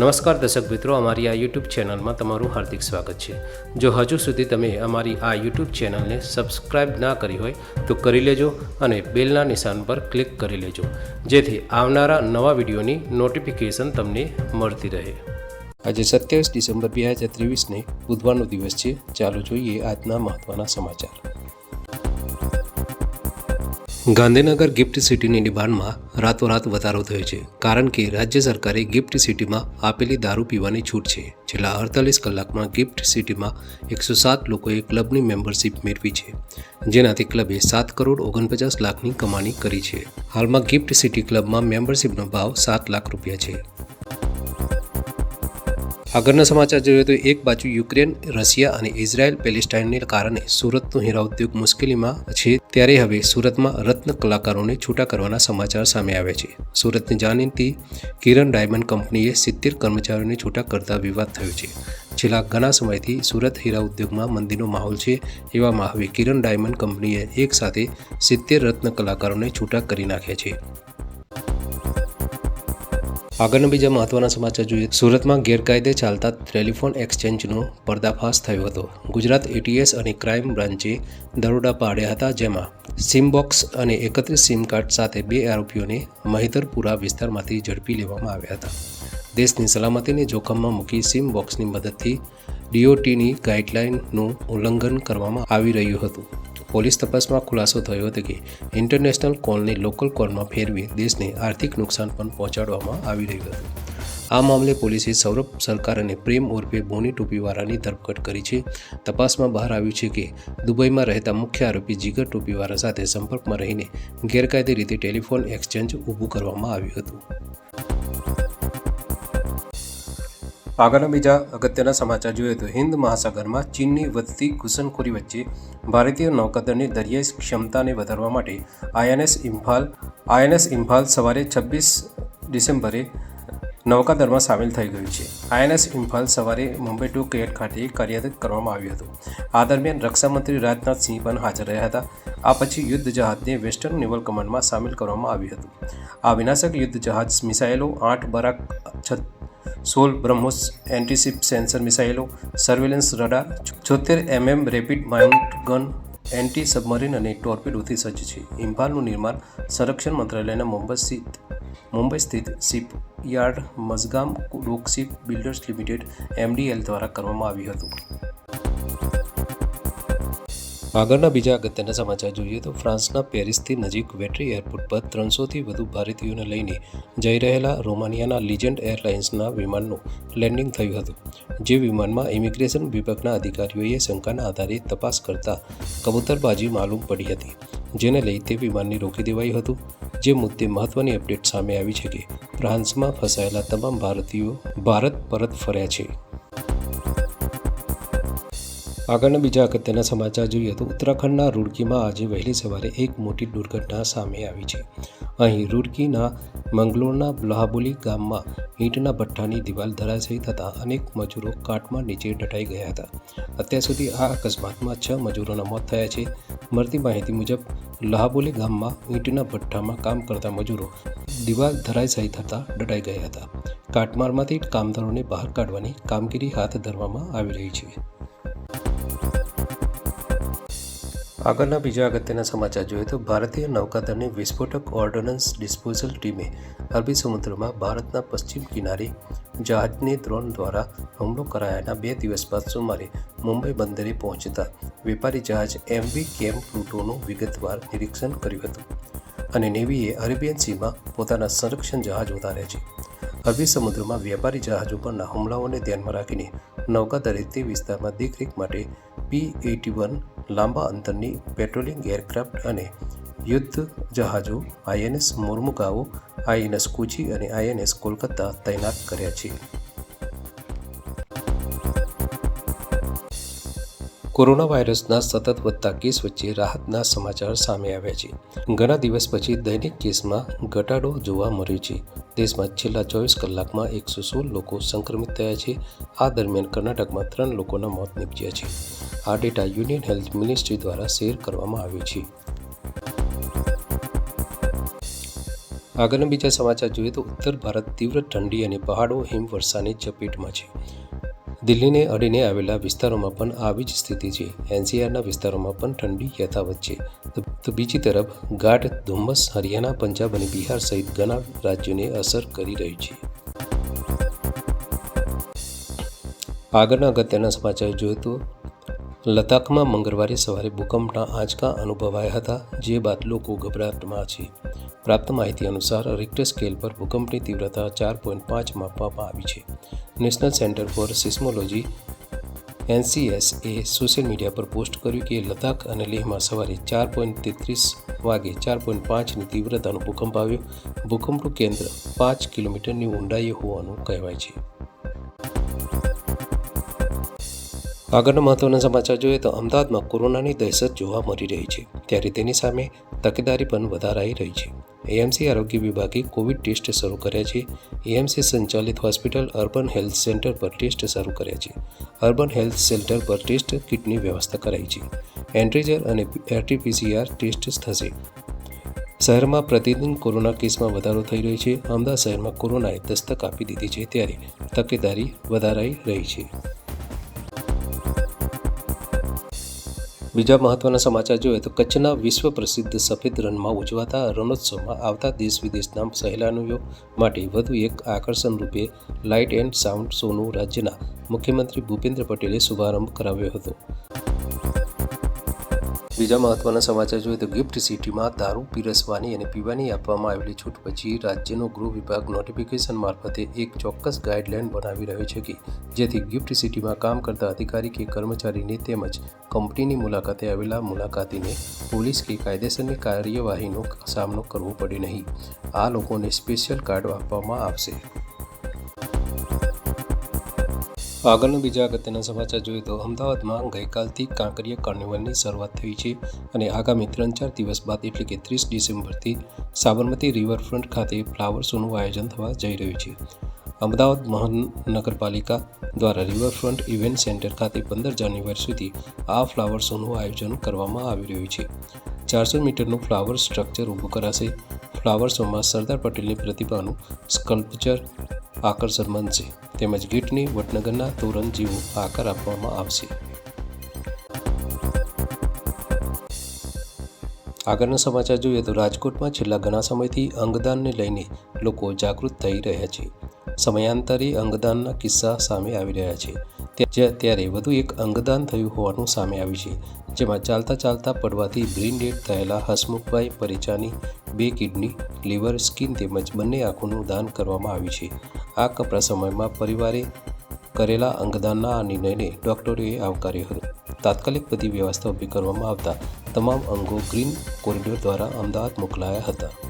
નમસ્કાર દર્શક મિત્રો, અમારી આ યુટ્યુબ ચેનલમાં તમારું હાર્દિક સ્વાગત છે. જો હજુ સુધી તમે અમારી આ યુટ્યુબ ચેનલને સબસ્ક્રાઇબ ના કરી હોય, તો કરી લેજો અને બેલના નિશાન પર ક્લિક કરી લેજો. જેથી આવનારા નવા વિડીયોની નોટિફિકેશન તમને મળતી રહે. આજે સત્યાવીસ ડિસેમ્બર બે હજાર ત્રેવીસને બુધવારનો દિવસ છે. ચાલો જોઈએ આજના મહત્ત્વના સમાચાર. ગાંધીનગર ગિફ્ટ સિટીની ડિમાન્ડમાં રાતોરાત વધારો થયો છે, કારણ કે રાજ્ય સરકારે ગિફ્ટ સિટીમાં આપેલી દારૂ પીવાની છૂટ છે. છેલ્લા અડતાલીસ કલાકમાં ગિફ્ટ સિટીમાં એકસો સાત લોકોએ ક્લબની મેમ્બરશિપ મેળવી છે, જેનાથી ક્લબે સાત કરોડ ઓગણપચાસ લાખની કમાણી કરી છે. હાલમાં ગિફ્ટ સિટી ક્લબમાં મેમ્બરશિપનો ભાવ સાત લાખ રૂપિયા છે. આગળના સમાચાર જોઈએ તો એક બાજુ યુક્રેન, રશિયા અને ઇઝરાયલ પેલેસ્ટાઇનને કારણે સુરતનો હીરા ઉદ્યોગ મુશ્કેલીમાં છે, ત્યારે હવે સુરતમાં રત્ન કલાકારોને છૂટા કરવાના સમાચાર સામે આવ્યા છે. સુરતની જાણીતી કિરણ ડાયમંડ કંપનીએ સિત્તેર કર્મચારીઓને છૂટા કરતા વિવાદ થયો છે. છેલ્લા ઘણા સમયથી સુરત હીરા ઉદ્યોગમાં મંદીનો માહોલ છે એવામાં હવે કિરણ ડાયમંડ કંપનીએ એક સાથે સિત્તેર રત્ન કલાકારોને છૂટા કરી નાખ્યા છે. આગળના બીજા મહત્વના સમાચાર જોઈએ. સુરતમાં ગેરકાયદે ચાલતા ટેલિફોન એક્સચેન્જનો પર્દાફાશ થયો હતો. ગુજરાત એટીએસ અને ક્રાઇમ બ્રાન્ચે દરોડા પાડ્યા હતા જેમાં સિમ બોક્સ અને એકત્રીસ સિમ કાર્ડ સાથે બે આરોપીઓને મહિધરપુરા વિસ્તારમાંથી ઝડપી લેવામાં આવ્યા હતા. દેશની સલામતીને જોખમમાં મૂકી સિમ બોક્સની મદદથી ડીઓટીની ગાઈડલાઇનનું ઉલ્લંઘન કરવામાં આવી રહ્યું હતું. પોલીસ તપાસમાં ખુલાસો થયો હતો કે ઇન્ટરનેશનલ કોલને લોકલ કોલમાં ફેરવી દેશને આર્થિક નુકસાન પણ પહોંચાડવામાં આવી રહ્યું હતું. આ મામલે પોલીસે સૌરભ સરકાર અને પ્રેમ ઉર્ફે બોની ટોપીવાળાની ધરપકડ કરી છે. તપાસમાં બહાર આવ્યું છે કે દુબઈમાં રહેતા મુખ્ય આરોપી જીગર ટોપીવાળા સાથે સંપર્કમાં રહીને ગેરકાયદે રીતે ટેલિફોન એક્સચેન્જ ઊભું કરવામાં આવ્યું હતું. આગળના બીજા અગત્યના સમાચાર જોઈએ તો હિન્દ મહાસાગરમાં ચીનની વધતી ઘૂસણખોરી વચ્ચે ભારતીય નૌકાદળની દરિયાઈ ક્ષમતાને વધારવા માટે આઈએનએસ ઇમ્ફાલ આઈએનએસ ઇમ્ફાલ સવારે છવ્વીસ ડિસેમ્બરે નૌકાદળમાં સામેલ થઈ ગયું છે. આઈએનએસ ઇમ્ફાલ સવારે મુંબઈ ટુ કેટ ખાતે કાર્યરત કરવામાં આવ્યું હતું. આ દરમિયાન રક્ષામંત્રી રાજનાથ સિંહ પણ હાજર રહ્યા હતા. આ પછી યુદ્ધ જહાજને વેસ્ટર્ન નેવલ કમાન્ડમાં સામેલ કરવામાં આવ્યું હતું. આ વિનાશક યુદ્ધ જહાજ મિસાઇલો, આઠ બરાક છત સોલ બ્રહ્મોસ એન્ટીશિપ સેન્સર મિસાઇલો, સર્વેલન્સ રડાર છોતેર MM rapid mount gun anti submarine અને ટોર્પેડોથી સજ્જ છે. ઇમ્ફાલનું નિર્માણ સંરક્ષણ મંત્રાલયના મુંબઈ સ્થિત મુંબઈ સ્થિત shipyard Mazagon dock ship builders limited MDL દ્વારા કરવામાં આવ્યું હતું. આગળના બીજા અગત્યના સમાચાર જોઈએ તો ફ્રાન્સના પેરિસથી નજીક વેટ્રી એરપોર્ટ પર ત્રણસોથી વધુ ભારતીયોને લઈને જઈ રહેલા રોમાનિયાના લિજન્ડ એરલાઇન્સના વિમાનનું લેન્ડિંગ થયું હતું, જે વિમાનમાં ઇમિગ્રેશન વિભાગના અધિકારીઓએ શંકાના આધારે તપાસ કરતા કબૂતરબાજી માલુમ પડી હતી, જેને લઈ તે વિમાનને રોકી દેવાયું હતું, જે મુદ્દે મહત્વની અપડેટ સામે આવી છે કે ફ્રાન્સમાં ફસાયેલા તમામ ભારતીયો ભારત પરત ફર્યા છે. આગળના બીજા અગત્યના સમાચાર જોઈએ તો ઉત્તરાખંડના રૂડકીમાં આજે વહેલી સવારે એક મોટી દુર્ઘટના સામે આવી છે. અહીં રૂડકીના મંગલોરના બ્લાહબોલી ગામમાં ઈંટના ભઠ્ઠાની દિવાલ ધરાશયી થતાં અનેક મજૂરો કાટમાં નીચે દટાઈ ગયા હતા. અત્યાર સુધી આ અકસ્માતમાં છ મજૂરોના મોત થયા છે. મળતી માહિતી મુજબ લહાબોલી ગામમાં ઈંટના ભઠ્ઠામાં કામ કરતા મજૂરો દિવાલ ધરાશયી થતાં દટાઈ ગયા હતા. કાટમાળમાંથી કામદારોને બહાર કાઢવાની કામગીરી હાથ ધરવામાં આવી રહી છે. આગળના બીજા અગત્યના સમાચાર જોઈએ તો ભારતીય નૌકાદળની વિસ્ફોટક ઓર્ડનન્સ ડિસ્પોઝલ ટીમે અરબી સમુદ્રમાં ભારતના પશ્ચિમ કિનારે જહાજને ડ્રોન દ્વારા હુમલો કરાયાના બે દિવસ બાદ સોમવારે મુંબઈ બંદરે પહોંચતા વેપારી જહાજ એમવી કેમ પ્લુટોનું વિગતવાર નિરીક્ષણ કર્યું હતું અને નેવીએ અરેબિયન સીમાં પોતાના સંરક્ષણ જહાજ ઉતાર્યા છે. અરબી સમુદ્રમાં વ્યાપારી જહાજો પરના હુમલાઓને ધ્યાનમાં રાખીને નૌકાદળે તે વિસ્તારમાં દેખરેખ માટે પી એટી વન લાંબા અંતરની પેટ્રોલિંગ એરક્રાફ્ટ અને યુદ્ધ જહાજો આઈએનએસ મુર્મુગાવો આઈએનએસ કુચી અને આઈએનએસ કોલકાતા તૈનાત કર્યા છે. કોરોના વાયરસના સતત વધતા કેસ વચ્ચે રાહતના સમાચાર સામે આવ્યા છે. ઘણા દિવસ પછી દૈનિક કેસમાં ઘટાડો જોવા મળ્યો છે. દેશમાં છેલ્લા ચોવીસ કલાકમાં એકસો સોળ લોકો સંક્રમિત થયા છે. આ દરમિયાન કર્ણાટકમાં ત્રણ લોકોના મોત નીપજ્યા છે. આ data union health ministry share share કરવામાં આવ્યો છે. આગળના બીજા સમાચાર જોઈએ તો ઉત્તર ભારત તીવ્ર ઠંડી અને પહાડો હિમવર્ષાની ચપેટમાં છે. દિલ્હીને અડીને આવેલા વિસ્તારોમાં પણ આવી જ સ્થિતિ છે. એનસીઆરના વિસ્તારોમાં પણ ઠંડી યથાવત છે. તો- બીજી તરફ, ગાઢ ધુમ્મસ હરિયાણા, પંજાબ અને બિહાર સહિત ઘણા રાજ્યોને અસર કરી રહી છે. આગળના અગત્યના સમાચાર જોઈએ તો, લદ્દાખમાં મંગળવારે સવારે ભૂકંપના આંચકા અનુભવાયા હતા, જે બાદ લોકો ગભરાટમાં છે. પ્રાપ્ત માહિતી અનુસાર રિક્ટર સ્કેલ પર ભૂકંપની તીવ્રતા ચાર પોઈન્ટ પાંચ માપવામાં આવી છે. National centre for seismology, NCS A social media પર પોસ્ટ કર્યું કે લદ્દાખ અને લેહમાં સવારે ચાર પોઈન્ટ તેત્રીસ વાગે ચાર પોઈન્ટ પાંચની તીવ્રતાનો ભૂકંપ આવ્યો. ભૂકંપનું કેન્દ્ર પાંચ કિલોમીટરની ઊંડાઈએ હોવાનું કહેવાય છે. આગળના મહત્વના સમાચાર જોઈએ તો અમદાવાદમાં કોરોનાની દહેશત જોવા મળી રહી છે, ત્યારે તેની સામે તકેદારી પણ વધારાઈ રહી છે. એએમસી આરોગ્ય વિભાગે કોવિડ ટેસ્ટ શરૂ કર્યા છે. એએમસી સંચાલિત હોસ્પિટલ અર્બન હેલ્થ સેન્ટર પર ટેસ્ટ શરૂ કર્યા છે. અર્બન હેલ્થ સેન્ટર પર ટેસ્ટ કિટની વ્યવસ્થા કરાઈ છે. એન્ટ્રીજર અને આરટીપીસીઆર ટેસ્ટ થશે. શહેરમાં પ્રતિદિન કોરોના કેસમાં વધારો થઈ રહ્યો છે. અમદાવાદ શહેરમાં કોરોનાએ દસ્તક આપી દીધી છે, ત્યારે તકેદારી વધારાઈ રહી છે. બીજા મહત્વના સમાચાર જોઈએ તો કચ્છના વિશ્વ પ્રસિદ્ધ સફેદ રનમાં ઉજવાતા રણોત્સવમાં આવતા દેશ વિદેશના સહેલાણીઓ માટે વધુ એક આકર્ષણ રૂપે લાઇટ એન્ડ સાઉન્ડ શોનું રાજ્યના મુખ્યમંત્રી ભૂપેન્દ્ર પટેલે શુભારંભ કરાવ્યો હતો. બીજા મહત્વના સમાચાર જોઈએ તો ગિફ્ટ સિટીમાં દારૂ, પીરસવાની અને પીવાની આપવામાં આવેલી છૂટ પછી રાજ્યનો ગૃહ વિભાગ નોટિફિકેશન મારફતે એક ચોક્કસ ગાઈડલાઈન બનાવી રહ્યો છે કે જેથી ગિફ્ટ સિટીમાં કામ કરતા અધિકારી કે કર્મચારીને તેમજ કંપનીની મુલાકાતે આવેલા મુલાકાતીને પોલીસ કે કાયદેસરની કાર્યવાહીનો સામનો કરવો પડે નહીં. આ લોકોને સ્પેશિયલ કાર્ડ આપવામાં આવશે. આગળના બીજા અગત્યના સમાચાર જોઈએ તો અમદાવાદમાં ગઈકાલથી કાંકરિયા કાર્નિવલની શરૂઆત થઈ છે અને આગામી ત્રણ ચાર દિવસ બાદ એટલે કે ત્રીસ ડિસેમ્બરથી સાબરમતી રિવરફ્રન્ટ ખાતે ફ્લાવર શોનું આયોજન થવા જઈ રહ્યું છે. અમદાવાદ મહાનગરપાલિકા દ્વારા રિવરફ્રન્ટ ઇવેન્ટ સેન્ટર ખાતે પંદર જાન્યુઆરી સુધી આ ફ્લાવર શોનું આયોજન કરવામાં આવી રહ્યું છે. ચારસો મીટરનું ફ્લાવર સ્ટ્રક્ચર ઊભું કરાશે. ફ્લાવર શોમાં સરદાર પટેલની પ્રતિભાનું સ્કલ્પચર આકર્ષણ બનશે. તેમજ ગીટની વડનગરના તોરણ જેવો આકાર આપવામાં આવશે. આગળના સમાચાર જોઈએ તો રાજકોટમાં છેલ્લા ઘણા સમયથી અંગદાનને લઈને લોકો જાગૃત થઈ રહ્યા છે. સમયાંતરે અંગદાનના કિસ્સા સામે આવી રહ્યા છે. ત્યાં- ત્યારે વધુ એક અંગદાન થયું હોવાનું સામે આવ્યું છે. જેમાં ચાલતા ચાલતા પડવાથી બ્રેઇન ડેડ થયેલા હસમુખભાઈ પરિચાની બે કિડની, લીવર, સ્કિન તેમજ બંને આંખોનું દાન કરવામાં આવ્યું છે. આ કપરા સમયમાં પરિવારે કરેલા અંગદાનના આ નિર્ણયને ડૉક્ટરોએ આવકાર્યો હતો. તાત્કાલિક બધી વ્યવસ્થા ઊભી કરવામાં આવતા તમામ અંગો ગ્રીન કોરિડોર દ્વારા અમદાવાદ મોકલાયા હતા.